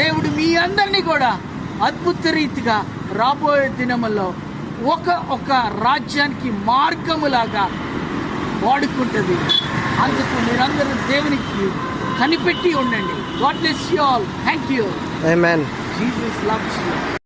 దేవుడు మీ అందరినీ కూడా అద్భుత రీతిగా రాబోయే దినముల్లో ఒక ఒక రాజ్యానికి మార్గములాగా వాడుకుంటుంది. అందుకు మీరందరూ దేవునికి కనిపెట్టి ఉండండి. God bless you all thank you Amen. Jesus loves you